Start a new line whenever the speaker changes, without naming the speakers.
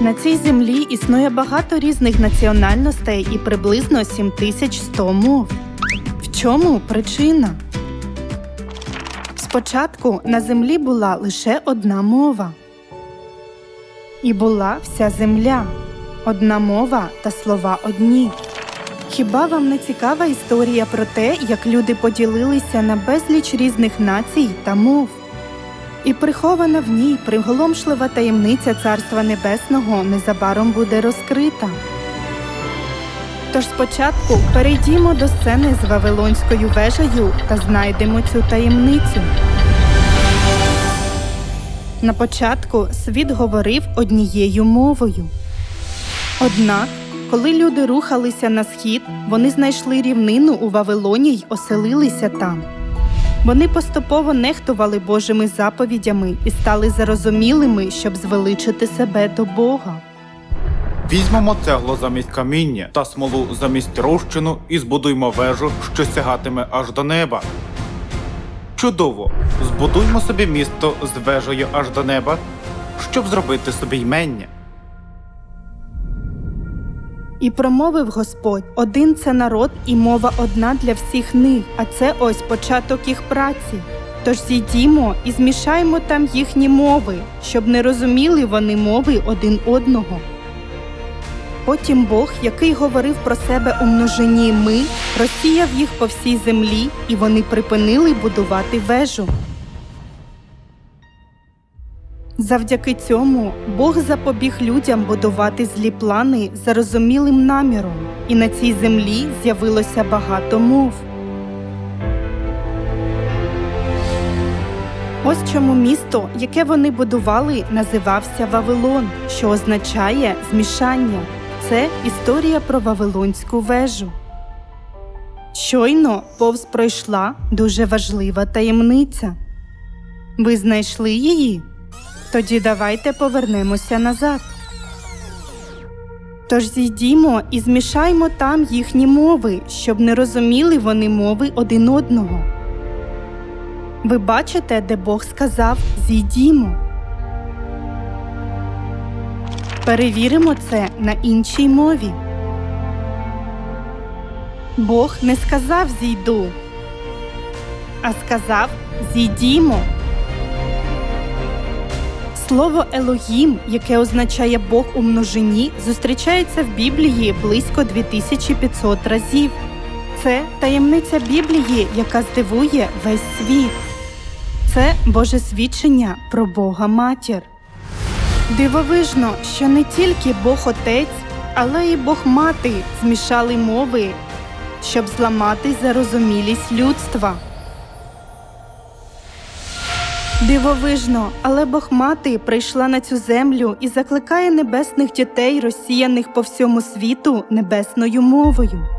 На цій землі існує багато різних національностей і приблизно 7100 мов. В чому причина? Спочатку на землі була лише одна мова. І була вся земля, одна мова та слова одні. Хіба вам не цікава історія про те, як люди поділилися на безліч різних націй та мов? І прихована в ній приголомшлива таємниця Царства Небесного незабаром буде розкрита. Тож спочатку перейдімо до сцени з Вавилонською вежею та знайдемо цю таємницю. На початку світ говорив однією мовою. Однак, коли люди рухалися на схід, вони знайшли рівнину у Вавилоні й оселилися там. Вони поступово нехтували Божими заповідями і стали зарозумілими, щоб звеличити себе до Бога.
Візьмемо цегло замість каміння та смолу замість розчину і збудуймо вежу, що сягатиме аж до неба. Чудово! Збудуймо собі місто з вежею аж до неба, щоб зробити собі ймення.
І промовив Господь: один це народ і мова одна для всіх них, а це ось початок їх праці. Тож зійдімо і змішаймо там їхні мови, щоб не розуміли вони мови один одного. Потім Бог, який говорив про себе у множині ми, розсіяв їх по всій землі, і вони припинили будувати вежу. Завдяки цьому Бог запобіг людям будувати злі плани зарозумілим наміром, і на цій землі з'явилося багато мов. Ось чому місто, яке вони будували, називався Вавилон, що означає змішання. Це історія про Вавилонську вежу. Щойно повз пройшла дуже важлива таємниця. Ви знайшли її? Тоді давайте повернемося назад. Тож зійдімо і змішаймо там їхні мови, щоб не розуміли вони мови один одного. Ви бачите, де Бог сказав зійдімо. Перевіримо це на іншій мові. Бог не сказав зійду, а сказав зійдімо. Слово Елогім, яке означає Бог у множині, зустрічається в Біблії близько 2500 разів. Це таємниця Біблії, яка здивує весь світ. Це Боже свідчення про Бога Матір. Дивовижно, що не тільки Бог Отець, але й Бог Мати змішали мови, щоб зламати зарозумілість людства. Дивовижно, але Бог Мати прийшла на цю землю і закликає небесних дітей, розсіяних по всьому світу небесною мовою.